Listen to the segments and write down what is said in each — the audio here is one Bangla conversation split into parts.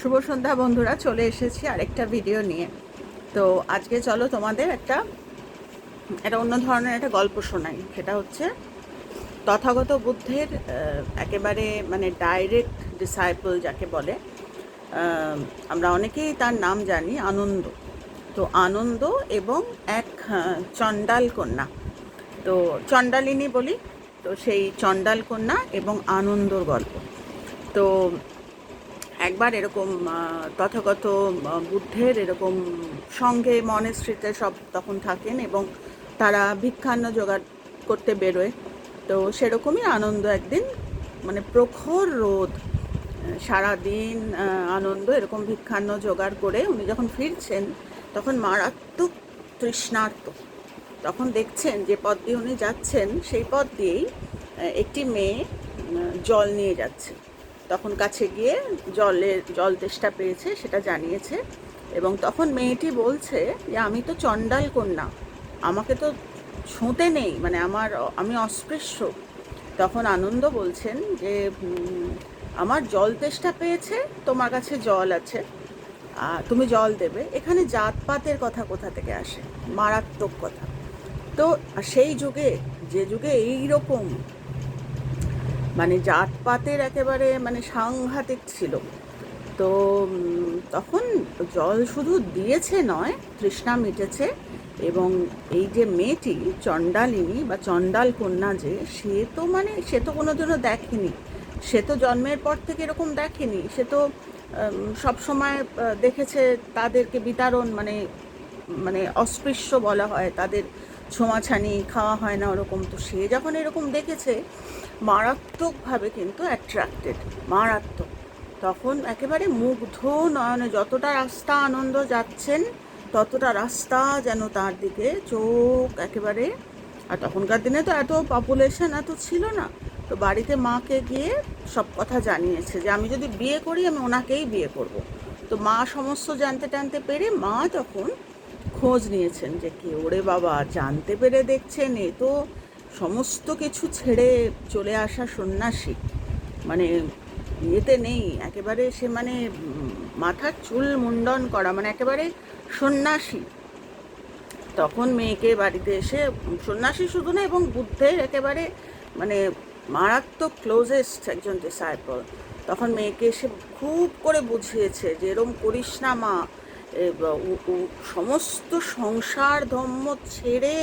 শুভ সন্ধ্যা বন্ধুরা, চলে এসেছি আরেকটা ভিডিও নিয়ে। তো আজকে চলো তোমাদের একটা একটা অন্য ধরনের একটা গল্প শোনাই। সেটা হচ্ছে, তথাগত বুদ্ধের একেবারে মানে ডাইরেক্ট ডিসাইপল যাকে বলে আমরা অনেকেই তার নাম জানি, আনন্দ। তো আনন্দ এবং এক চণ্ডাল কন্যা। তো চণ্ডালিনী বলি, তো সেই চণ্ডাল কন্যা এবং আনন্দর গল্প। তো একবার এরকম তথাগত বুদ্ধের এরকম সঙ্গে মনেস্ট্রিতে সব তখন থাকেন এবং তারা ভিক্ষান্ন জোগাড় করতে বেরোয়। তো সেরকমই আনন্দ একদিন মানে প্রখর রোদ সারাদিন আনন্দ এরকম ভিক্ষান্ন জোগাড় করে উনি যখন ফিরছেন, তখন মারাত্মক তৃষ্ণার্ত। তখন দেখছেন যে পথ দিয়ে উনি যাচ্ছেন, সেই পথ দিয়েই একটি মেয়ে জল নিয়ে যাচ্ছে। তখন কাছে গিয়ে জলের জল তেষ্টা পেয়েছে, সেটা জানিয়েছে। এবং তখন মেয়েটি বলছে যে, আমি তো চণ্ডাল কন্যা, আমাকে তো ছুঁতে নেই মানে আমার, আমি অস্পৃশ্য। তখন আনন্দ বলছেন যে আমার জল তেষ্টা পেয়েছে, তোমার কাছে জল আছে তুমি জল দেবে। এখানে জাতপাতের কথা কোথা থেকে আসে? মারাত্মক কথা। তো সেই যুগে, যে যুগে এই রকম মানে জাতপাতের একেবারে মানে সাংঘাতিক ছিল। তো তখন জল শুধু দিয়েছে নয়, তৃষ্ণা মিটেছে এবং এই যে মেয়েটি, চণ্ডালিনী বা চণ্ডাল কন্যা যে, সে তো মানে সে তো কোনোদিনও দেখেনি। সে তো জন্মের পর থেকে এরকম দেখেনি। সে তো সব সময় দেখেছে তাদেরকে বিতরণ মানে মানে অস্পৃশ্য বলা হয়, তাদের ছোঁয়াছানি খাওয়া হয় না ওরকম। তো সে যখন এরকম দেখেছে মারাত্মকভাবে কিন্তু অ্যাট্রাক্টেড মারাত্মক। তখন একেবারে মুগ্ধ, নয়নে যতটা রাস্তা আনন্দ যাচ্ছেন, ততটা রাস্তা যেন তার দিকে চোখ একেবারে, আর তখনকার দিনে তো এত পপুলেশন এত ছিল না। তো বাড়িতে মাকে গিয়ে সব কথা জানিয়েছে যে, আমি যদি বিয়ে করি, আমি ওনাকেই বিয়ে করব। তো মা সমস্ত জানতে টানতে পেরে মা তখন খোঁজ নিয়েছেন যে, কি ওরে বাবা, জানতে পেরে দেখছেন, এ তো সমস্ত কিছু ছেড়ে চলে আসা সন্ন্যাসী। মানে ইয়েতে নেই, একেবারে সে মানে মাথার চুল মুন্ডন করা মানে একেবারে সন্ন্যাসী। তখন মেয়েকে বাড়িতে এসে সন্ন্যাসী শুধু না, এবং বুদ্ধের একেবারে মানে মারাত্মক ক্লোজেস্ট একজন ডিসাইপল তখন মেয়েকে এসে খুব করে বুঝিয়েছে যে, এরম করিস না মা। সমস্ত সংসার ধর্ম ছেড়ে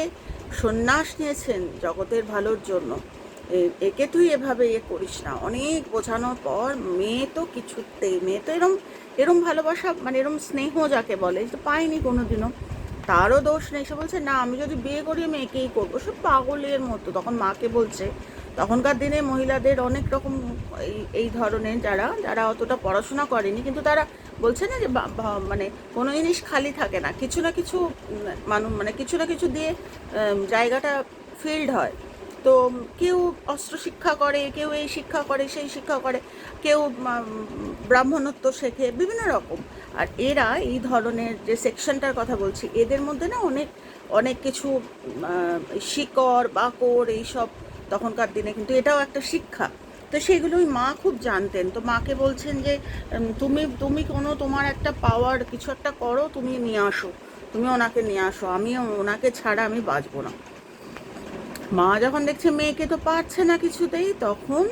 সন্ন্যাস নিয়েছেন জগতের ভালোর জন্য। একে তুই এভাবে ইয়ে করিস না। অনেক বোঝানোর পর মেয়ে তো কিছুতেই মেয়ে তো এরম এরম ভালোবাসা মানে এরম স্নেহ যাকে বলে তো পায়নি কোনোদিনও। তারও দোষ নেই। সে বলছে, না, আমি যদি বিয়ে করি, আমি একেই করব। সব পাগলের মতো। তখন মাকে বলছে, তখনকার দিনে মহিলাদের অনেক রকম এই এই ধরনের যারা যারা অতটা পড়াশোনা করেনি, কিন্তু তারা বলছে না যে মানে কোনো জিনিস খালি থাকে না, কিছু না কিছু মানুষ মানে কিছু না কিছু দিয়ে জায়গাটা ফিল্ড হয়। তো কেউ অস্ত্র শিক্ষা করে, কেউ এই শিক্ষা করে, সেই শিক্ষা করে, কেউ ব্রাহ্মণত্ব শেখে, বিভিন্ন রকম। আর এরা এই ধরনের যে সেকশনটার কথা বলছি, এদের মধ্যে না অনেক অনেক কিছু শিকড়, বাকড়, এইসব তখনকার দিনে, কিন্তু এটাও একটা শিক্ষা। তো সেগুলোই মা খুব জানতেন। তো মাকে বলছেন যে তুমি তুমি কোনো তোমার একটা পাওয়ার কিছু একটা করো, তুমি নিয়ে আসো। তুমি ওনাকে নিয়ে আসো। আমি ওনাকে ছাড়া আমি বাঁচবো না। মা যখন দেখছে মেয়েকে তো পারছে না কিছুতেই, তখন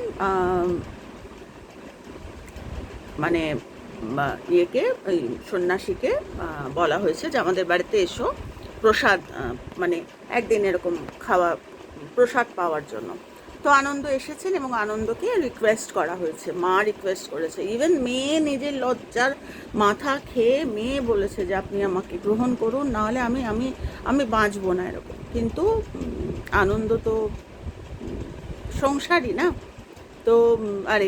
মানে ইয়েকে, ওই সন্ন্যাসীকে বলা হয়েছে যে আমাদের বাড়িতে এসো। প্রসাদ মানে একদিন এরকম খাওয়া, প্রসাদ পাওয়ার জন্য। তো আনন্দ এসেছেন এবং আনন্দকে রিকোয়েস্ট করা হয়েছে। মা রিকোয়েস্ট করেছে। ইভেন মেয়ে নিজের লজ্জার মাথা খেয়ে মেয়ে বলেছে যে, আপনি আমাকে গ্রহণ করুন, নাহলে আমি আমি আমি বাঁচবো না, এরকম। কিন্তু আনন্দ তো সংসারই না? তো আরে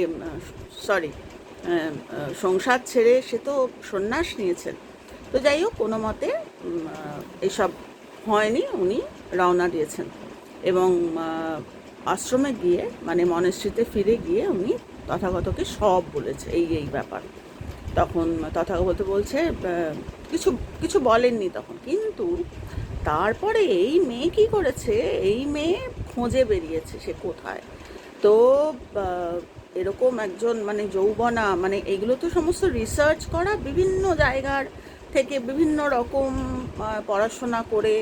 সরি সংসার ছেড়ে সে তো সন্ন্যাস নিয়েছেন। তো যাই হোক, কোনো মতে এসব হয়নি। উনি রওনা দিয়েছেন। এবং আশ্রমে গিয়ে মানে মনেশ্রীতে ফিরে গিয়ে উনি তথাগতকে সব বলেছে, এই এই ব্যাপার। তখন তথাগত বলছে কিছু কিছু বলেননি তখন। কিন্তু তারপরে এই মেয়ে কি করেছে? এই মেয়ে খোঁজে বেরিয়েছে সে কোথায়? তো এরকম একজন মানে যৌবনা মানে এগুলো তো সমস্ত রিসার্চ করা বিভিন্ন জায়গার থেকে বিভিন্ন রকম পড়াশোনা করে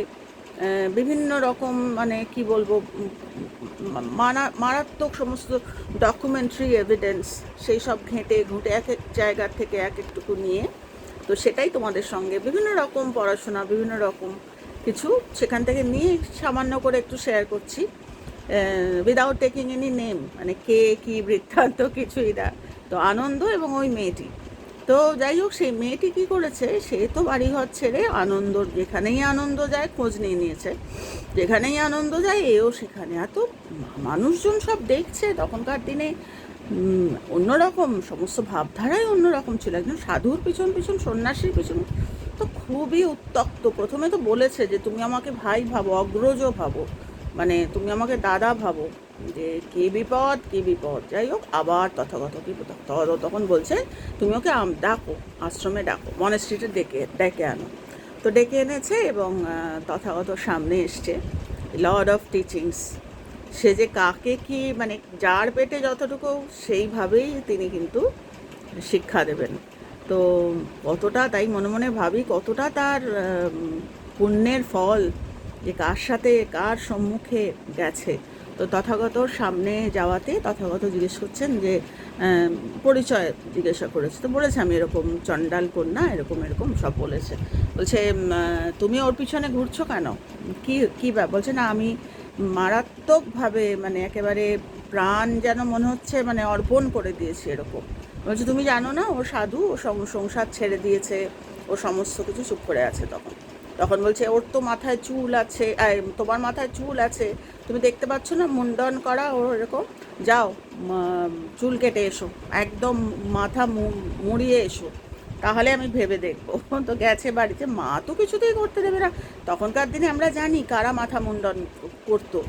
বিভিন্ন রকম মানে কি বলব মারা মারাত্মক সমস্ত ডকুমেন্টারি এভিডেন্স সেই সব ঘেঁটে ঘুঁটে এক এক জায়গার থেকে এক একটুকু নিয়ে, তো সেটাই তোমাদের সঙ্গে। বিভিন্ন রকম পড়াশোনা, বিভিন্ন রকম কিছু সেখান থেকে নিয়ে সামান্য করে একটু শেয়ার করছি। উইদাউট টেকিং এনি নেম মানে কে, কি, বৃত্তান্ত, কিছুই না। তো আনন্দ এবং ওই মেয়েটি। তো যাই হোক, সেই মেয়েটি কি করেছে? সে তো বাড়িঘর ছেড়ে আনন্দ যেখানেই আনন্দ যায়, খোঁজ নিয়ে নিয়েছে। যেখানেই আনন্দ যায়, এও সেখানে। এত মানুষজন সব দেখছে। তখনকার দিনে অন্যরকম, সমস্ত ভাবধারাই অন্যরকম ছিল। একজন সাধুর পিছন পিছন, সন্ন্যাসীর পিছন। তো খুবই উত্তক্ত। প্রথমে তো বলেছে যে, তুমি আমাকে ভাই ভাবো, অগ্রজ ভাবো। মানে তুমি আমাকে দাদা ভাবো। যে কি বিপদ কি বিপদ? যাই হোক, আবার তথাগত কি তখন বলছে, তুমি ওকে ডাকো, আশ্রমে ডাকো মনেস্ট্রিটে ডেকে ডেকে আনো। তো ডেকে এনেছে এবং তথাগত সামনে এসছে। লর্ড অফ টিচিংস সে যে কাকে কি মানে যার পেটে যতটুকু, সেইভাবেই তিনি কিন্তু শিক্ষা দেবেন। তো কতটা তাই মনে মনে ভাবি, কতটা তার পুণ্যের ফল যে কার সাথে, কার সম্মুখে গেছে। তো তথাগতর সামনে যাওয়াতে তথাগত জিজ্ঞেস করছেন যে পরিচয় জিজ্ঞাসা করেছে। তো বলেছে, আমি এরকম চণ্ডাল কন্যা, এরকম এরকম সব বলেছে। বলছে তুমি ওর পিছনে ঘুরছো কেন? কি কি বলছে, না, আমি মারাত্মকভাবে মানে একেবারে প্রাণ যেন মনে হচ্ছে মানে অর্পণ করে দিয়েছি এরকম। বলছে, তুমি জানো না, ও সাধু, ও সংসার ছেড়ে দিয়েছে, ও সমস্ত কিছু চুপ করে আছে তখন। তখন বলছে, ওর তো মাথায় চুল আছে তোমার মাথায় চুল আছে। তুমি দেখতে পাচ্ছ না, মুন্ডন করা ওর এরকম। যাও চুল কেটে এসো। একদম মাথা মুড়িয়ে এসো। তাহলে আমি ভেবে দেখব। তো গেছে বাড়িতে। মা তো কিছুতেই করতে দেবে না। তখনকার দিনে আমরা জানি কারা মাথা মুন্ডন করতো।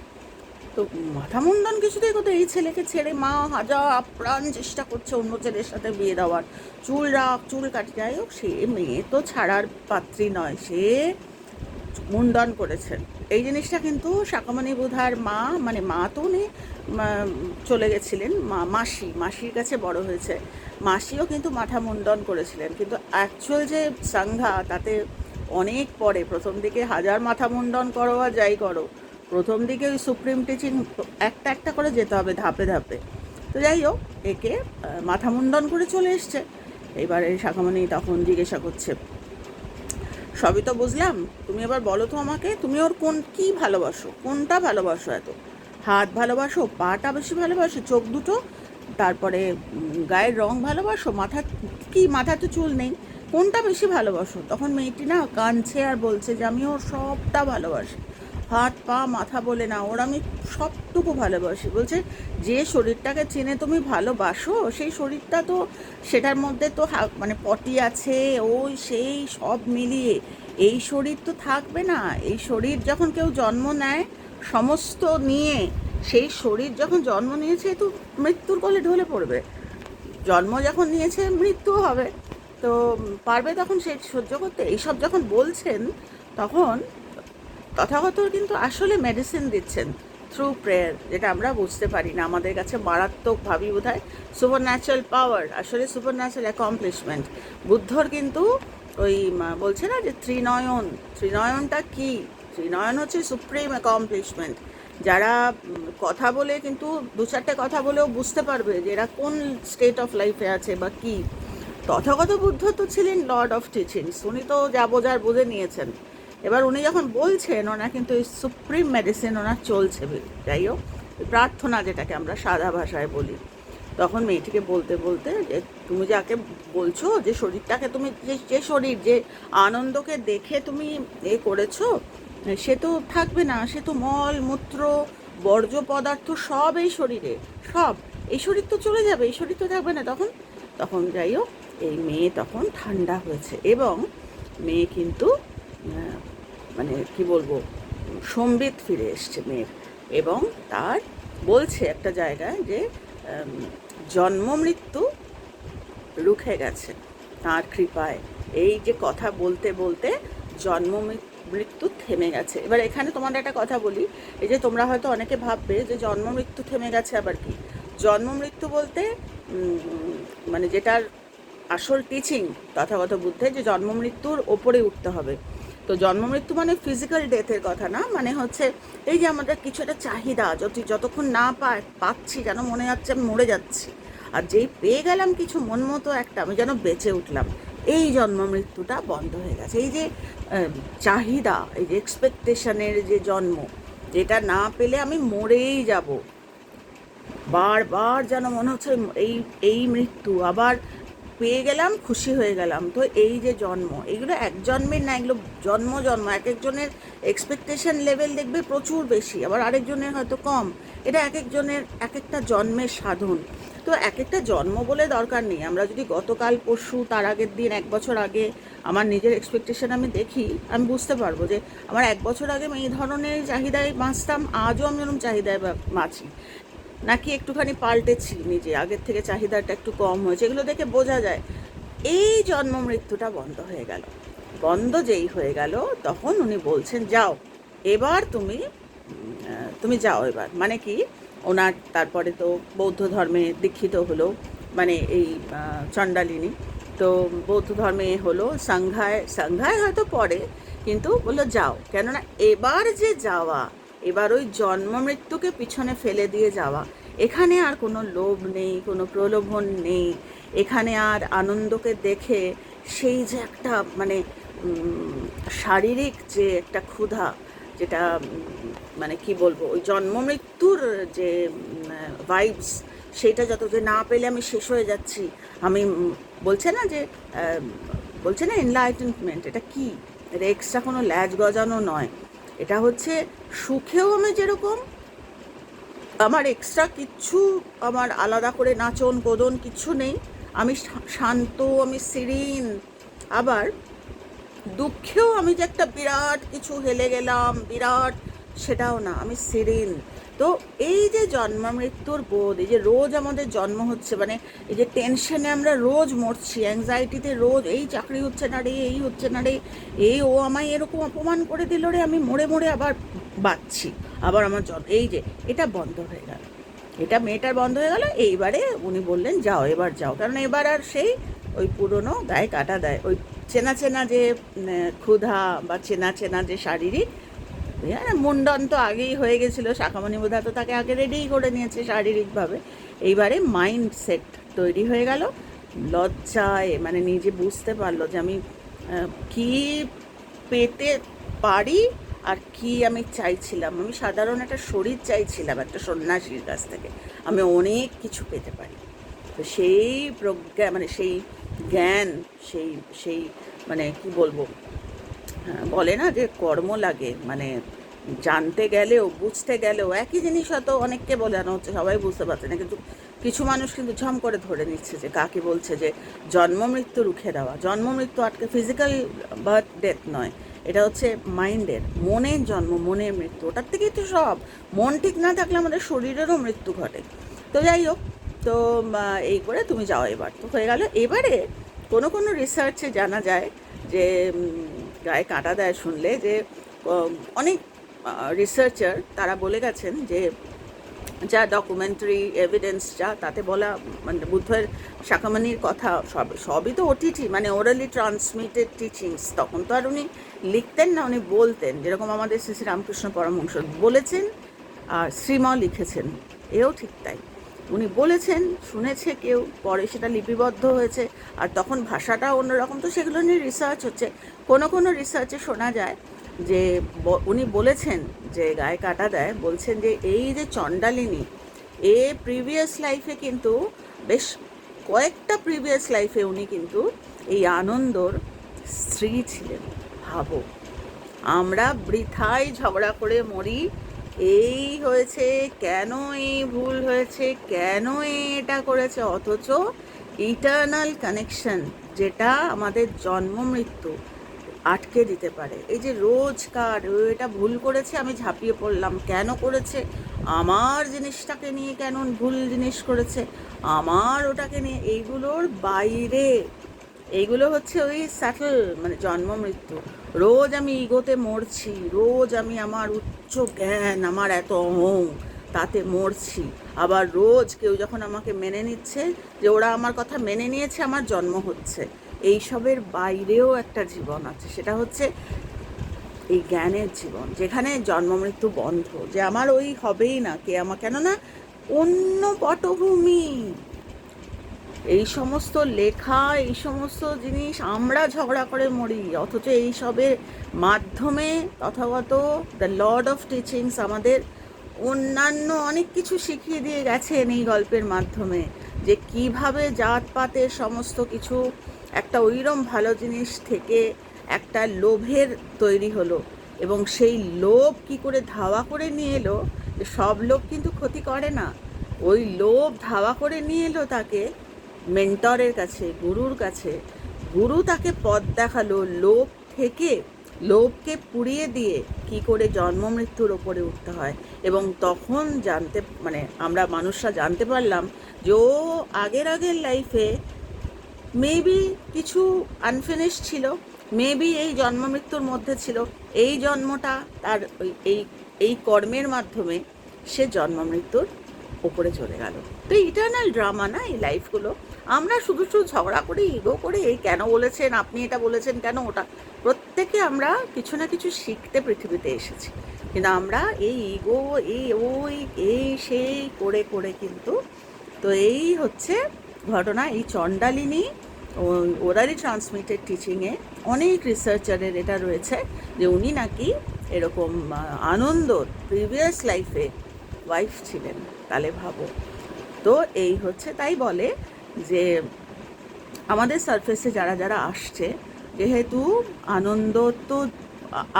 তো মাথা মুন্ডন কিছুতেই করতো এই ছেলেকে ছেড়ে মা হাজার আপ্রাণ চেষ্টা করছে অন্য ছেলের সাথে বিয়ে দেওয়ার। চুল রাখ, চুল কাটি, যাই হোক, সে মেয়ে তো ছাড়ার পাত্রী নয়, সে মুন্ডন করেছেন এই জিনিসটা কিন্তু শাকামণি বুধার মা মানে মা তো উনি চলে গেছিলেন, মা, মাসি, মাসির কাছে বড় হয়েছে। মাসিও কিন্তু মাথা মুন্ডন করেছিলেন, কিন্তু অ্যাকচুয়াল যে সাংঘা, তাতে অনেক পরে, প্রথম দিকে হাজার মাথা মুন্ডন করো আর যাই করো। প্রথম দিকে ওই সুপ্রিম টিচিং একটা একটা করে যেতে হবে ধাপে ধাপে। তো যাই হোক, একে মাথা মুন্ডন করে চলে এসছে। এবারে শাখামণি তখন জিজ্ঞাসা করছে, সবই তো বুঝলাম, তুমি এবার বলো তো আমাকে, তুমি ওর কোন, কি ভালোবাসো? কোনটা ভালোবাসো এত? হাত ভালোবাসো, পাটা বেশি ভালোবাসো, চোখ দুটো? তারপরে গায়ের রং ভালোবাসো, মাথা, কি মাথা তো চুল নেই। কোনটা বেশি ভালোবাসো? তখন মেয়েটি না কাঁদছে আর বলছে যে, আমি ওর সবটা ভালোবাসি। হাত, পা, মাথা বলে না, ওর আমি সবটুকু ভালোবাসি। বলছে, যে শরীরটাকে চেনে তুমি ভালোবাসো, সেই শরীরটা তো সেটার মধ্যে তো মানে পটি আছে, ওই সেই সব মিলিয়ে। এই শরীর তো থাকবে না। এই শরীর যখন কেউ জন্ম নেয়, সমস্ত নিয়ে, সেই শরীর যখন জন্ম নিয়েছে, তো মৃত্যুর কোলে ঢলে পড়বে। জন্ম যখন নিয়েছে মৃত্যু হবে। তো পারবে তখন সে সহ্য করতে? এইসব যখন বলছেন, তখন তথাগত কিন্তু আসলে মেডিসিন দিচ্ছেন থ্রু প্রেয়ার যেটা আমরা বুঝতে পারি না। আমাদের কাছে মারাত্মক ভাবি বোধ হয় সুপার ন্যাচারাল পাওয়ার আসলে সুপার ন্যাচারাল অ্যাকমপ্লিশমেন্ট বুদ্ধর কিন্তু ওই বলছে না যে ত্রিনয়ন। ত্রিনয়নটা কি? ত্রিনয়ন হচ্ছে সুপ্রিম অ্যাকমপ্লিশমেন্ট যারা কথা বলে কিন্তু দু চারটে কথা বলেও বুঝতে পারবে যে এরা কোন স্টেট অফ লাইফে আছে বা কি। তথাগত বুদ্ধ তো ছিলেন লর্ড অফ টিচিংস উনি তো যা বোঝার বুঝে নিয়েছেন। এবার উনি যখন বলছেন, ওনার কিন্তু এই সুপ্রিম মেডিসিন ওনার চলছে, যাই হোক প্রার্থনা যেটাকে আমরা সাদা ভাষায় বলি। তখন মেয়েটিকে বলতে বলতে যে, তুমি যাকে বলছো, যে শরীরটাকে তুমি, যে শরীর, যে আনন্দকে দেখে তুমি এ করেছ, সে তো থাকবে না, সে তো মল, মূত্র, বর্জ্য পদার্থ সব এই শরীরে, সব। এই শরীর তো চলে যাবে, এই শরীর তো থাকবে না। তখন তখন যাই হোক, এই মেয়ে তখন ঠান্ডা হয়েছে এবং মেয়ে কিন্তু মানে কি বলব, সম্বিত ফিরে এসছে মেয়ের এবং তার বলছে একটা জায়গায় যে জন্ম মৃত্যু রুখে গেছে তার কৃপায়। এই যে কথা বলতে বলতে জন্ম মৃত্যু থেমে গেছে। এবার এখানে তোমাদের একটা কথা বলি, এই যে তোমরা হয়তো অনেকে ভাববে যে জন্ম মৃত্যু থেমে গেছে আবার কি? জন্ম মৃত্যু বলতে মানে যেটার আসল টিচিং তথাগত বুদ্ধে যে জন্ম মৃত্যুর ওপরে উঠতে হবে। তো জন্ম মৃত্যু মানে ফিজিক্যাল ডেথের কথা না? মানে হচ্ছে এই যে আমাদের কিছু একটা চাহিদা যত যতক্ষণ না পাচ্ছি যেন মনে হচ্ছে আমি মরে যাচ্ছি। আর যেই পেয়ে গেলাম কিছু মন মতো একটা, আমি যেন বেঁচে উঠলাম। এই জন্ম মৃত্যুটা বন্ধ হয়ে গেছে। এই যে চাহিদা, এই যে এক্সপেকটেশনের যে জন্ম, যেটা না পেলে আমি মরেই যাব। বারবার যেন মনে হচ্ছে এই এই মৃত্যু, আবার পেয়ে গেলাম, খুশি হয়ে গেলাম। তো এই যে জন্ম, এগুলো এক জন্মের না, এগুলো জন্ম জন্ম। এক একজনের এক্সপেকটেশন লেভেল দেখবে প্রচুর বেশি, আবার আরেকজনের হয়তো কম। এটা এক একজনের এক একটা জন্মের সাধন। তো এক একটা জন্ম বলে দরকার নেই। আমরা যদি গতকাল, পরশু, তার আগের দিন, এক বছর আগে আমার নিজের এক্সপেকটেশন আমি দেখি, আমি বুঝতে পারব যে আমার এক বছর আগে আমি এই ধরনের চাহিদায় বাঁচতাম, আজও আমি এরকম চাহিদায় বাঁচি। নাকি একটুখানি পাল্টেছি নিজে, আগের থেকে চাহিদাটা একটু কম হয়েছে, এগুলো দেখে বোঝা যায়। এই জন্ম মৃত্যুটা বন্ধ হয়ে গেল। বন্ধ যেই হয়ে গেল, তখন উনি বলছেন, যাও, এবার তুমি তুমি যাও এবার। মানে কি, ওনার তারপরে তো বৌদ্ধ ধর্মে দীক্ষিত হলো মানে এই চণ্ডালিনী। তো বৌদ্ধ ধর্মে হলো, সংঘায় সংঘায় হয়তো পড়ে, কিন্তু বলল, যাও। কেননা এবার যে যাওয়া এবার ওই জন্ম মৃত্যুকে পিছনে ফেলে দিয়ে যাওয়া। এখানে আর কোনো লোভ নেই, কোনো প্রলোভন নেই। এখানে আর আনন্দকে দেখে সেই যে একটা মানে শারীরিক যে একটা ক্ষুধা, যেটা মানে কি বলব, ওই জন্ম মৃত্যুর যে ভাইবস সেটা যত যে না পেলে আমি শেষ হয়ে যাচ্ছি। আমি বলছে না যে বলছে না এনলাইটেনমেন্ট এটা কি? এটা এক্সট্রা কোনো ল্যাজ গজানো নয়। এটা হচ্ছে সুখেও আমি যেরকম, আমার এক্সট্রা কিচ্ছু, আমার আলাদা করে নাচন কোদন কিচ্ছু নেই। আমি শান্ত, আমি সিরিন আবার দুঃখেও আমি যে একটা বিরাট কিছু হেলে গেলাম, বিরাট সেটাও না, আমি সিরিন তো এই যে জন্ম মৃত্যুর বোধ, এই যে রোজ আমাদের জন্ম হচ্ছে মানে এই যে টেনশনে আমরা রোজ মরছি অ্যাংজাইটিতে রোজ, এই চাকরি হচ্ছে না রে, এই হচ্ছে না রে, এই ও আমায় এরকম অপমান করে দিল রে, আমি মরে মরে আবার বাঁচছি। আবার আমার জন্ম এই যে, এটা বন্ধ হয়ে গেল। এটা মেয়েটার বন্ধ হয়ে গেল। এইবারে উনি বললেন, যাও, এবার যাও। কারণ এবার আর সেই ওই পুরনো গায়ে কাটা দেয়। ওই চেনা চেনা যে ক্ষুধা বা চেনা চেনা যে শারীরিক হ্যাঁ মুন্ডন তো আগেই হয়ে গেছিল। শাখামণি বোধা তো তাকে আগে রেডিই করে নিয়েছে শারীরিকভাবে। এইবারে মাইন্ড সেট তৈরি হয়ে গেল। লজ্জায় মানে নিজে বুঝতে পারল যে আমি কি পেতে পারি আর কি আমি চাইছিলাম? আমি সাধারণ একটা শরীর চাইছিলাম একটা সন্ন্যাসীর কাছ থেকে। আমি অনেক কিছু পেতে পারি। তো সেই প্রজ্ঞা মানে সেই জ্ঞান সেই সেই মানে কি বলব? হ্যাঁ, বলে না যে কর্ম লাগে মানে জানতে গেলেও বুঝতে গেলেও একই জিনিস হয়তো অনেককে বোঝানো হচ্ছে সবাই বুঝতে পারছে না কিন্তু কিছু মানুষ কিন্তু ঝম করে ধরে নিচ্ছে যে কাকে বলছে যে জন্ম মৃত্যু রুখে দেওয়া। জন্ম মৃত্যু আটকে ফিজিক্যাল বার্থ ডেথ নয়। এটা হচ্ছে মাইন্ডের, মনের জন্ম, মনের মৃত্যু, ওটার থেকেই তো সব। মন ঠিক না থাকলে আমাদের শরীরেরও মৃত্যু ঘটে। তো যাই হোক, তো এই করে তুমি যাও এবার। তো হয়ে গেল, এবারে কোনো কোনো রিসার্চে জানা যায় যে গায়ে কাঁটা দেয় শুনলে যে অনেক রিসার্চার তারা বলে গেছেন যে, যা ডকুমেন্টারি এভিডেন্স যা, তাতে বলা মানে বুদ্ধের শাকামানির কথা সব, সবই তো ওটিটি মানে ওরালি ট্রান্সমিটেড টিচিংস তখন তো আর উনি লিখতেন না, উনি বলতেন, যেরকম আমাদের শ্রী শ্রী রামকৃষ্ণ পরমহংস বলেছেন আর শ্রীমাও লিখেছেন, এও ঠিক তাই। উনি বলেছেন, শুনেছে কেউ, পরে সেটা লিপিবদ্ধ হয়েছে, আর তখন ভাষাটা অন্যরকম, তো সেগুলো নিয়ে রিসার্চ হচ্ছে। কোনো কোনো রিসার্চে শোনা যায় যে উনি বলেছেন যে গায়ে কাটা দেয়, বলছেন যে, এই যে চণ্ডালিনী, এ প্রিভিয়াস লাইফে কিন্তু বেশ কয়েকটা প্রিভিয়াস লাইফে উনি কিন্তু এই আনন্দর স্ত্রী ছিলেন। ভাবো আমরা বৃথায় ঝগড়া করে মরি। এই হয়েছে, কেন এই ভুল হয়েছে, কেন এটা করেছে, অথচ ইটারনাল কানেকশন যেটা আমাদের জন্ম মৃত্যু আটকে দিতে পারে। এই যে রোজকার এটা ভুল করেছে, আমি ঝাঁপিয়ে পড়লাম, কেন করেছে? আমার জিনিসটাকে নিয়ে কেন ভুল জিনিস করেছে? আমার ওটাকে নিয়ে, এইগুলোর বাইরে। এইগুলো হচ্ছে ওই স্যাটল মানে জন্ম মৃত্যু। রোজ আমি ইগোতে মরছি, রোজ আমি আমার উচ্চ জ্ঞান, আমার এত অহং, তাতে মরছি। আবার রোজ কেউ যখন আমাকে মেনে নিচ্ছে যে ওরা আমার কথা মেনে নিয়েছে, আমার জন্ম হচ্ছে। এইসবের বাইরেও একটা জীবন আছে, সেটা হচ্ছে এই জ্ঞানের জীবন, যেখানে জন্ম, মৃত্যু বন্ধ। যে আমার ওই হবেই না, কে আমার, কেননা অন্য পটভূমি। এই সমস্ত লেখা, এই সমস্ত জিনিস আমরা ঝগড়া করে মরি, অথচ এই সবের মাধ্যমে Tathagata the lord of teachings আমাদের অন্যান্য অনেক কিছু শিখিয়ে দিয়ে গেছেন এই গল্পের মাধ্যমে, যে কীভাবে জাতপাতের সমস্ত কিছু একটা ওইরম ভালো জিনিস থেকে একটা লোভের তৈরি হলো এবং সেই লোভ কি করে ধাওয়া করে নিয়ে এলো, সব লোভ কিন্তু ক্ষতি করে না। ওই লোভ ধাওয়া করে নিয়ে এলো তাকে মেন্টরের কাছে, গুরুর কাছে। গুরু তাকে পথ দেখাল, লোভ থেকে লোভকে পুড়িয়ে দিয়ে কি করে জন্ম মৃত্যুর ওপরে উঠতে হয়। এবং তখন জানতে মানে আমরা মানুষরা জানতে পারলাম যে ও আগের আগের লাইফে মেবি কিছু আনফিনিশ ছিল মেবি এই জন্ম মৃত্যুর মধ্যে ছিল। এই জন্মটা তার ওই, এই এই কর্মের মাধ্যমে সে জন্ম মৃত্যুর ওপরে চলে গেল। তো ইটার্নাল ড্রামা না এই লাইফগুলো আমরা শুধু শুধু ঝগড়া করে ইগো করে, এই কেন বলেছেন, আপনি এটা বলেছেন কেন, ওটা। প্রত্যেকে আমরা কিছু না কিছু শিখতে পৃথিবীতে এসেছি। কিন্তু আমরা এই ইগো এই ওই, এই সেই করে করে কিন্তু, তো এই হচ্ছে ঘটনা, এই চণ্ডালিনী ওরালি ট্রান্সমিটেড টিচিংয়ে অনেক রিসার্চারের এটা রয়েছে যে উনি নাকি এরকম আনন্দর প্রিভিয়াস লাইফে ওয়াইফ ছিলেন তাহলে ভাবো। তো এই হচ্ছে, তাই বলে যে আমাদের সারফেসে যারা যারা আসছে, যেহেতু আনন্দ তো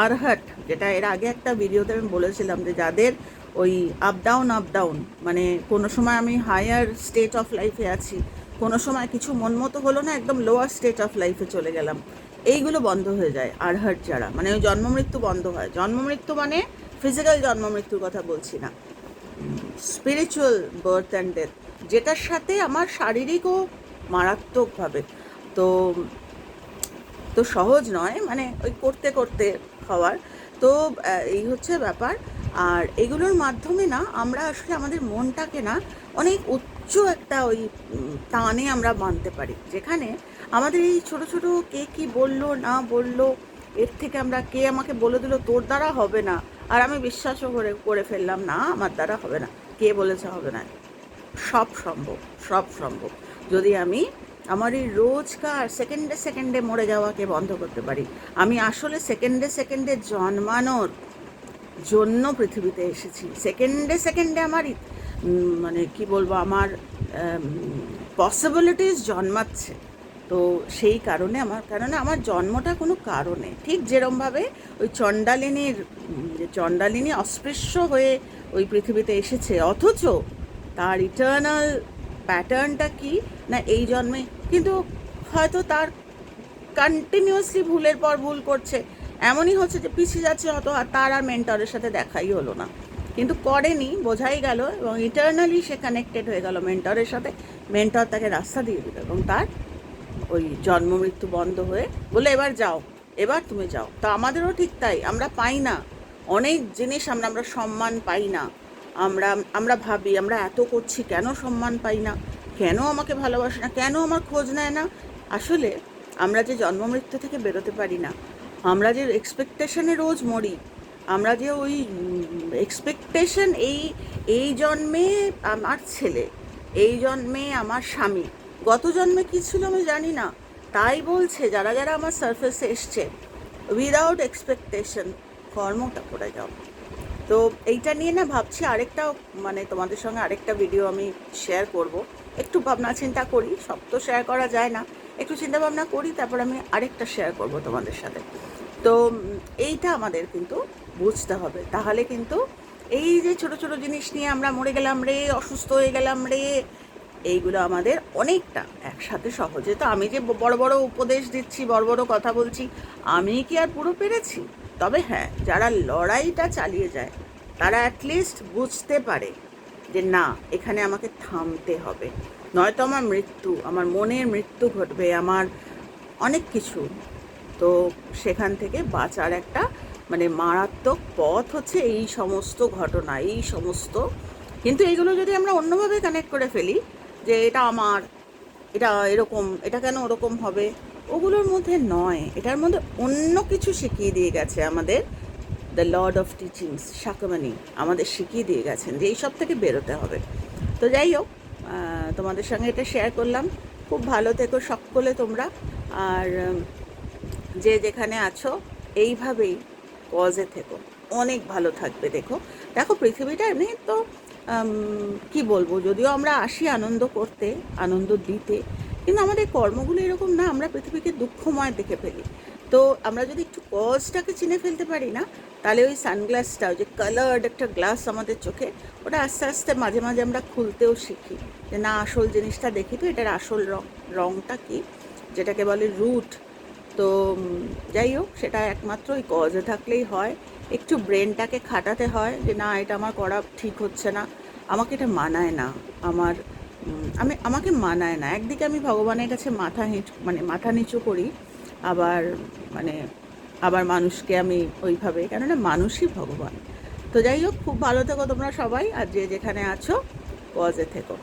আরহাট, যেটা এর আগে একটা ভিডিওতে আমি বলেছিলাম যে যাদের ওই আপ ডাউন আপ ডাউন মানে কোনো সময় আমি হায়ার স্টেট অফ লাইফে আছি, কোনো সময় কিছু মন মতো হলো না, একদম লোয়ার স্টেট অফ লাইফে চলে গেলাম। এইগুলো বন্ধ হয়ে যায়, আরহাট যারা মানে ওই জন্ম মৃত্যু বন্ধ হয়। জন্ম মৃত্যু মানে ফিজিক্যাল জন্ম মৃত্যুর কথা বলছি না। স্পিরিচুয়াল বার্থ অ্যান্ড ডেথ যেটার সাথে আমার শারীরিকও মারাত্মকভাবে, তো তো সহজ নয় মানে ওই করতে করতে হওয়ার তো এই হচ্ছে ব্যাপার। আর এগুলোর মাধ্যমে না, আমরা আসলে আমাদের মনটাকে না, অনেক উচ্চ একটা ওই টানে আমরা মানতে পারি। যেখানে আমাদের এই ছোট ছোট কে কি বলল, না বলল, এর থেকে আমরা কে আমাকে বলে দিল, তোর দ্বারা হবে না। আর আমি বিশ্বাসও করে করে ফেললাম, না, আমার দ্বারা হবে না। কে বলেছে হবে না। সব সম্ভব সব সম্ভব। যদি আমি আমার এই রোজকার সেকেন্ডে সেকেন্ডে মরে যাওয়াকে বন্ধ করতে পারি, আমি আসলে সেকেন্ডে সেকেন্ডে জন্মানোর জন্য পৃথিবীতে এসেছি। সেকেন্ডে সেকেন্ডে আমার মানে কি বলব, আমার পসিবিলিটিস জন্মাচ্ছে। তো সেই কারণে আমার কারণে আমার জন্মটা কোনো কারণে। ঠিক যেরমভাবে ওই চণ্ডালিনীর চণ্ডালিনী অস্পৃশ্য হয়ে ওই পৃথিবীতে এসেছে, অথচ তার ইটার্নাল প্যাটার্নটা কি? না, এই জন্মে। কিন্তু হয়তো তার কন্টিনিউয়াসলি ভুলের পর ভুল করছে। এমনই হচ্ছে যে পিছিয়ে যাচ্ছে হয়তো, আর তার আর মেন্টরের সাথে দেখাই হলো না। কিন্তু করেনি, বোঝাই গেল, এবং ইটার্নালি সে কানেক্টেড হয়ে গেল মেন্টরের সাথে। মেন্টর তাকে রাস্তা দিয়ে দিল, এবং তার ওই জন্ম মৃত্যু বন্ধ হয়ে বলে, এবার যাও, এবার তুমি যাও। তো আমাদেরও ঠিক তাই, আমরা পাই না। অনেক জিনিস আমরা আমরা সম্মান পাই না। আমরা আমরা ভাবি, আমরা এত করছি, কেন সম্মান পাই না? কেন আমাকে ভালোবাসে না? কেন আমার খোঁজ নেয় না? আসলে আমরা যে জন্ম মৃত্যু থেকে বেরোতে পারি না, আমরা যে এক্সপেকটেশনে রোজ মরি, আমরা যে ওই এক্সপেকটেশন এই এই জন্মে আমার ছেলে, এই জন্মে আমার স্বামী, গত জন্মে কী ছিল আমি জানি না, তাই বলছে যারা যারা আমার সারফেসে এসছে উইদাউট এক্সপেকটেশন কর্মটা করে যাও। তো এইটা নিয়ে না ভাবছি আরেকটা মানে তোমাদের সঙ্গে আরেকটা ভিডিও আমি শেয়ার করব। একটু ভাবনা চিন্তা করি, সব তো শেয়ার করা যায় না। একটু চিন্তা ভাবনা করি, তারপর আমি আরেকটা শেয়ার করব তোমাদের সাথে। তো এইটা আমাদের কিন্তু বুঝতে হবে। তাহলে কিন্তু এই যে ছোট ছোট জিনিস নিয়ে আমরা মরে গেলাম রে, অসুস্থ হয়ে গেলাম রে, এইগুলো আমাদের অনেকটা একসাথে সহজে। তো আমি যে বড় বড় উপদেশ দিচ্ছি, বড় বড় কথা বলছি, আমি কি আর পুরো পেরেছি? তবে হ্যাঁ যারা লড়াইটা চালিয়ে যায়, তারা অ্যাটলিস্ট বুঝতে পারে যে না, এখানে আমাকে থামতে হবে। নয়তো আমার মৃত্যু, আমার মনের মৃত্যু ঘটবে, আমার অনেক কিছু। তো সেখান থেকে বাঁচার একটা মানে মারাত্মক পথ হচ্ছে এই সমস্ত ঘটনা, এই সমস্ত। কিন্তু এইগুলো যদি আমরা অন্যভাবে কানেক্ট করে ফেলি, যে এটা আমার, এটা এরকম, এটা কেন ওরকম হবে? ওগুলোর মধ্যে নয়, এটার মধ্যে অন্য কিছু শিখিয়ে দিয়ে গেছে আমাদের the lord of teachings Shakyamuni আমাদের শিখিয়ে দিয়ে গেছেন যে এইসব থেকে বেরোতে হবে। তো যাই হোক তোমাদের সঙ্গে এটা শেয়ার করলাম। খুব ভালো থেকো সকলে তোমরা। আর যে যেখানে আছো, এইভাবেই কজে থেকো। অনেক ভালো থাকবে, দেখো। দেখো, পৃথিবীটা এমনি তো কি বলব? যদিও আমরা আসি আনন্দ করতে, আনন্দ দিতে কিন্তু আমাদের কর্মগুলো এরকম না, আমরা পৃথিবীকে দুঃখময় দেখে ফেলি। তো আমরা যদি একটু কজটাকে চিনে ফেলতে পারি না, তাহলে ওই সানগ্লাসটা ওই যে কালার্ড একটা গ্লাস আমাদের চোখে, ওটা আস্তে আস্তে মাঝে মাঝে আমরা খুলতেও শিখি। যে না, আসল জিনিসটা দেখি তো, এটার আসল রং রংটা কি? যেটাকে বলে রুট তো যাই হোক, সেটা একমাত্র ওই কজে থাকলেই হয়। একটু ব্রেনটাকে খাটাতে হয় যে না, এটা আমার করা ঠিক হচ্ছে না। আমাকে এটা মানায় না। আমার আমি, আমাকে মানায় না। একদিকে আমি ভগবানের কাছে মাথা নিচু মানে মাথা নিচু করি, আবার মানে আবার মানুষকে আমি ওইভাবে, কেননা মানুষই ভগবান। তো যাই হোক, খুব ভালো থেকো তোমরা সবাই, আর যে যেখানে আছো পজে থেকো।